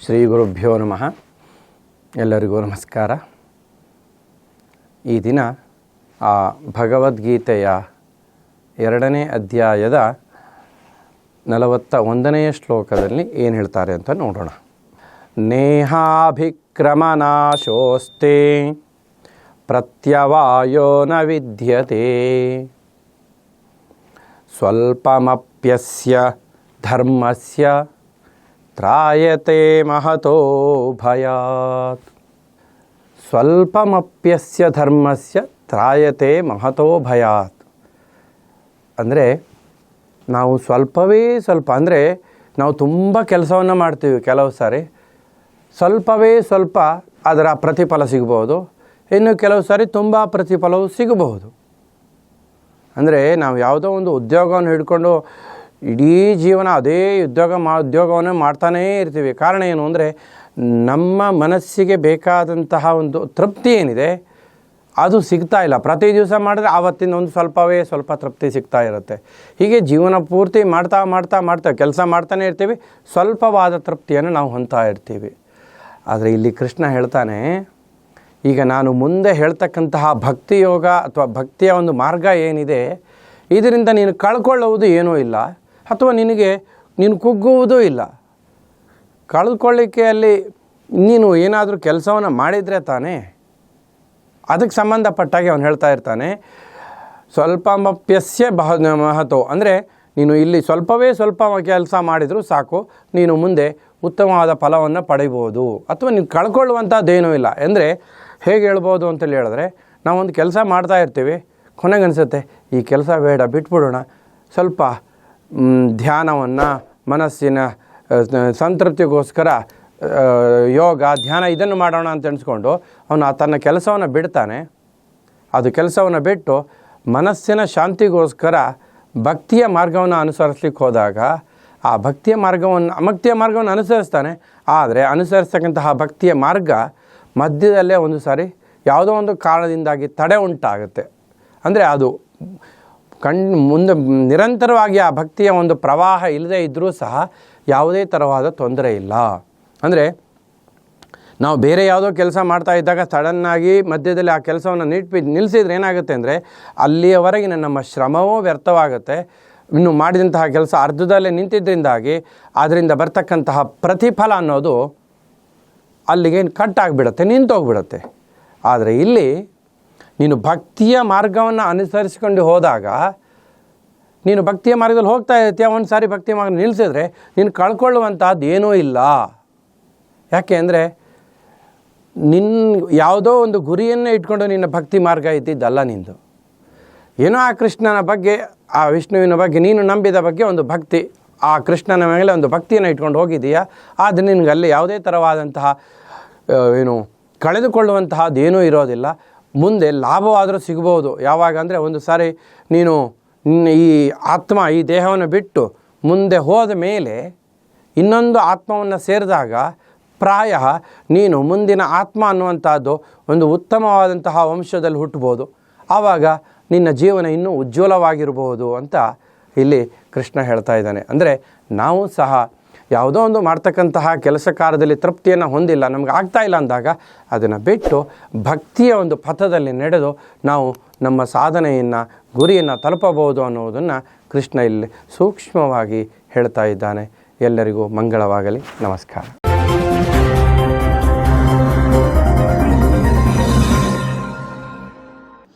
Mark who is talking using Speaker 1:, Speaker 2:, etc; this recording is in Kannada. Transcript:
Speaker 1: ಶ್ರೀ ಗುರುಭ್ಯೋ ನಮಃ. ಎಲ್ಲರಿಗೂ ನಮಸ್ಕಾರ. ಈ ದಿನ ಆ ಭಗವದ್ಗೀತೆಯ ಎರಡನೇ ಅಧ್ಯಾಯದ ನಲವತ್ತ ಒಂದನೆಯ ಶ್ಲೋಕದಲ್ಲಿ ಏನು ಹೇಳ್ತಾರೆ ಅಂತ ನೋಡೋಣ. ನೇಹಾಭಿಕ್ರಮನಾಶೋಸ್ತೆ, ಪ್ರತ್ಯವಾಯೋ ನ ವಿದ್ಯತೆ. ಸ್ವಲ್ಪಮಪ್ಯಸ್ಯ ಧರ್ಮಸ್ಯ ತ್ರಾಯತೆ ಮಹತೋ ಭಯಾತ್ ಸ್ವಲ್ಪಮಪ್ಯಸ್ಯ ಧರ್ಮಸ್ಯ ತ್ರಾಯತೆ ಮಹತೋ ಭಯಾತ್ ಅಂದರೆ ನಾವು ಸ್ವಲ್ಪವೇ ಸ್ವಲ್ಪ, ಅಂದರೆ ನಾವು ತುಂಬ ಕೆಲಸವನ್ನು ಮಾಡ್ತೀವಿ ಕೆಲವು ಸಾರಿ. ಸ್ವಲ್ಪವೇ ಸ್ವಲ್ಪ ಅದರ ಪ್ರತಿಫಲ ಸಿಗ್ಬೋದು. ಇನ್ನು ಕೆಲವು ಸಾರಿ ತುಂಬ ಪ್ರತಿಫಲವು ಸಿಗಬಹುದು. ಅಂದರೆ ನಾವು ಯಾವುದೋ ಒಂದು ಉದ್ಯೋಗವನ್ನು ಹಿಡ್ಕೊಂಡು ಇಡೀ ಜೀವನ ಅದೇ ಉದ್ಯೋಗ ಮಾ, ಉದ್ಯೋಗವನ್ನು ಮಾಡ್ತಾನೇ ಇರ್ತೀವಿ. ಕಾರಣ ಏನು ಅಂದರೆ, ನಮ್ಮ ಮನಸ್ಸಿಗೆ ಬೇಕಾದಂತಹ ಒಂದು ತೃಪ್ತಿ ಏನಿದೆ, ಅದು ಸಿಗ್ತಾ ಇಲ್ಲ. ಪ್ರತಿ ದಿವಸ ಮಾಡಿದ್ರೆ ಆವತ್ತಿನ ಒಂದು ಸ್ವಲ್ಪವೇ ಸ್ವಲ್ಪ ತೃಪ್ತಿ ಸಿಗ್ತಾ ಇರುತ್ತೆ. ಹೀಗೆ ಜೀವನ ಪೂರ್ತಿ ಮಾಡ್ತಾ ಮಾಡ್ತಾ ಮಾಡ್ತಾ, ಕೆಲಸ ಮಾಡ್ತಾನೆ ಇರ್ತೀವಿ. ಸ್ವಲ್ಪವಾದ ತೃಪ್ತಿಯನ್ನು ನಾವು ಹೊಂತಾ ಇರ್ತೀವಿ. ಆದರೆ ಇಲ್ಲಿ ಕೃಷ್ಣ ಹೇಳ್ತಾನೆ, ಈಗ ನಾನು ಮುಂದೆ ಹೇಳ್ತಕ್ಕಂತಹ ಭಕ್ತಿ ಯೋಗ ಅಥವಾ ಭಕ್ತಿಯ ಒಂದು ಮಾರ್ಗ ಏನಿದೆ, ಇದರಿಂದ ನೀನು ಕಳ್ಕೊಳ್ಳುವುದು ಏನೂ ಇಲ್ಲ. ಅಥವಾ ನಿನಗೆ, ನೀನು ಕುಗ್ಗುವುದೂ ಇಲ್ಲ. ಕಳೆದುಕೊಳ್ಳಿಕ್ಕೆ ಅಲ್ಲಿ ನೀನು ಏನಾದರೂ ಕೆಲಸವನ್ನು ಮಾಡಿದರೆ ತಾನೇ, ಅದಕ್ಕೆ ಸಂಬಂಧಪಟ್ಟಾಗೆ ಅವನು ಹೇಳ್ತಾ ಇರ್ತಾನೆ ಸ್ವಲ್ಪಮಪ್ಯಸ್ಯ ಬಹ ಮಹತ್ವ ಅಂದರೆ ನೀನು ಇಲ್ಲಿ ಸ್ವಲ್ಪವೇ ಸ್ವಲ್ಪ ಕೆಲಸ ಮಾಡಿದರೂ ಸಾಕು, ನೀನು ಮುಂದೆ ಉತ್ತಮವಾದ ಫಲವನ್ನು ಪಡಿಬೋದು. ಅಥವಾ ನೀನು ಕಳ್ಕೊಳ್ಳುವಂಥದ್ದೇನೂ ಇಲ್ಲ. ಅಂದರೆ ಹೇಗೆ ಹೇಳ್ಬೋದು ಅಂತೇಳಿ ಹೇಳಿದ್ರೆ, ನಾವೊಂದು ಕೆಲಸ ಮಾಡ್ತಾ ಇರ್ತೀವಿ, ಕೊನೆಗನ್ಸುತ್ತೆ, ಈ ಕೆಲಸ ಬೇಡ, ಬಿಟ್ಬಿಡೋಣ, ಸ್ವಲ್ಪ ಧ್ಯಾನವನ್ನು ಮನಸ್ಸಿನ ಸಂತೃಪ್ತಿಗೋಸ್ಕರ ಯೋಗ, ಧ್ಯಾನ ಇದನ್ನು ಮಾಡೋಣ ಅಂತ ಎಣಿಸ್ಕೊಂಡು ಅವನು ತನ್ನ ಕೆಲಸವನ್ನು ಬಿಡ್ತಾನೆ. ಅದು ಕೆಲಸವನ್ನು ಬಿಟ್ಟು ಮನಸ್ಸಿನ ಶಾಂತಿಗೋಸ್ಕರ ಭಕ್ತಿಯ ಮಾರ್ಗವನ್ನು ಅನುಸರಿಸ್ಲಿಕ್ಕೆ ಹೋದಾಗ, ಆ ಭಕ್ತಿಯ ಮಾರ್ಗವನ್ನು ಭಕ್ತಿಯ ಮಾರ್ಗವನ್ನು ಅನುಸರಿಸ್ತಾನೆ. ಆದರೆ ಅನುಸರಿಸ್ತಕ್ಕಂತಹ ಭಕ್ತಿಯ ಮಾರ್ಗ ಮಧ್ಯದಲ್ಲೇ ಒಂದು ಸಾರಿ ಯಾವುದೋ ಒಂದು ಕಾರಣದಿಂದಾಗಿ ತಡೆ ಉಂಟಾಗುತ್ತೆ. ಅಂದರೆ ಅದು ಕಣ್ ಮುಂದೆ ನಿರಂತರವಾಗಿ ಆ ಭಕ್ತಿಯ ಒಂದು ಪ್ರವಾಹ ಇಲ್ಲದೇ ಇದ್ದರೂ ಸಹ ಯಾವುದೇ ಥರವಾದ ತೊಂದರೆ ಇಲ್ಲ. ಅಂದರೆ ನಾವು ಬೇರೆ ಯಾವುದೋ ಕೆಲಸ ಮಾಡ್ತಾ ಇದ್ದಾಗ ಸಡನ್ನಾಗಿ ಮಧ್ಯದಲ್ಲಿ ಆ ಕೆಲಸವನ್ನು ನಿಟ್ಪಿ ನಿಲ್ಲಿಸಿದ್ರೆ ಏನಾಗುತ್ತೆ ಅಂದರೆ ಅಲ್ಲಿಯವರೆಗಿನ ನಮ್ಮ ಶ್ರಮವೂ ವ್ಯರ್ಥವಾಗುತ್ತೆ. ಇನ್ನು ಮಾಡಿದಂತಹ ಕೆಲಸ ಅರ್ಧದಲ್ಲೇ ನಿಂತಿದ್ದರಿಂದಾಗಿ ಅದರಿಂದ ಬರ್ತಕ್ಕಂತಹ ಪ್ರತಿಫಲ ಅನ್ನೋದು ಅಲ್ಲಿಗೆ ಕಟ್ ಆಗಿಬಿಡುತ್ತೆ, ನಿಂತೋಗ್ಬಿಡುತ್ತೆ. ಆದರೆ ಇಲ್ಲಿ ನೀನು ಭಕ್ತಿಯ ಮಾರ್ಗವನ್ನು ಅನುಸರಿಸಿಕೊಂಡು ಹೋದಾಗ, ನೀನು ಭಕ್ತಿಯ ಮಾರ್ಗದಲ್ಲಿ ಹೋಗ್ತಾ ಇರ್ತೀಯ, ಒಂದು ಸಾರಿ ಭಕ್ತಿಯ ಮಾರ್ಗ ನಿಲ್ಲಿಸಿದ್ರೆ ನೀನು ಕಳ್ಕೊಳ್ಳುವಂಥದ್ದು ಏನೂ ಇಲ್ಲ. ಯಾಕೆ ಅಂದರೆ ನಿನ್ನ ಯಾವುದೋ ಒಂದು ಗುರಿಯನ್ನು ಇಟ್ಕೊಂಡು ನಿನ್ನ ಭಕ್ತಿ ಮಾರ್ಗ ಇದ್ದಿದ್ದಲ್ಲ ನಿಂದು. ಏನೋ ಆ ಕೃಷ್ಣನ ಬಗ್ಗೆ, ಆ ವಿಷ್ಣುವಿನ ಬಗ್ಗೆ, ನೀನು ನಂಬಿದ ಬಗ್ಗೆ ಒಂದು ಭಕ್ತಿ, ಆ ಕೃಷ್ಣನ ಮೇಲೆ ಒಂದು ಭಕ್ತಿಯನ್ನು ಇಟ್ಕೊಂಡು ಹೋಗಿದ್ದೀಯಾ? ಆದರೆ ನಿನಗೆ ಅಲ್ಲಿ ಯಾವುದೇ ಥರವಾದಂತಹ ಏನು ಕಳೆದುಕೊಳ್ಳುವಂತಹದ್ದೇನೂ ಇರೋದಿಲ್ಲ. ಮುಂದೆ ಲಾಭವಾದರೂ ಸಿಗಬಹುದು. ಯಾವಾಗ ಅಂದರೆ ಒಂದು ಸಾರಿ ನೀನು ಈ ಆತ್ಮ, ಈ ದೇಹವನ್ನು ಬಿಟ್ಟು ಮುಂದೆ ಹೋದ ಮೇಲೆ ಇನ್ನೊಂದು ಆತ್ಮವನ್ನು ಸೇರಿದಾಗ ಪ್ರಾಯ ನೀನು ಮುಂದಿನ ಆತ್ಮ ಅನ್ನುವಂಥದ್ದು ಒಂದು ಉತ್ತಮವಾದಂತಹ ವಂಶದಲ್ಲಿ ಹುಟ್ಟಬೋದು ಆವಾಗ ನಿನ್ನ ಜೀವನ ಇನ್ನೂ ಉಜ್ವಲವಾಗಿರಬಹುದು ಅಂತ ಇಲ್ಲಿ ಕೃಷ್ಣ ಹೇಳ್ತಾ ಇದ್ದಾನೆ. ಅಂದರೆ ನಾವು ಸಹ ಯಾವುದೋ ಒಂದು ಮಾಡ್ತಕ್ಕಂತಹ ಕೆಲಸ ಕಾರ್ಯದಲ್ಲಿ ತೃಪ್ತಿಯನ್ನು ಹೊಂದಿಲ್ಲ, ನಮ್ಗೆ ಆಗ್ತಾ ಇಲ್ಲ ಅಂದಾಗ ಅದನ್ನು ಬಿಟ್ಟು ಭಕ್ತಿಯ ಒಂದು ಪಥದಲ್ಲಿ ನಡೆದು ನಾವು ನಮ್ಮ ಸಾಧನೆಯನ್ನು, ಗುರಿಯನ್ನು ತಲುಪಬಹುದು ಅನ್ನೋದನ್ನು ಕೃಷ್ಣ ಇಲ್ಲಿ ಸೂಕ್ಷ್ಮವಾಗಿ ಹೇಳ್ತಾ ಇದ್ದಾನೆ. ಎಲ್ಲರಿಗೂ ಮಂಗಳವಾಗಲಿ. ನಮಸ್ಕಾರ.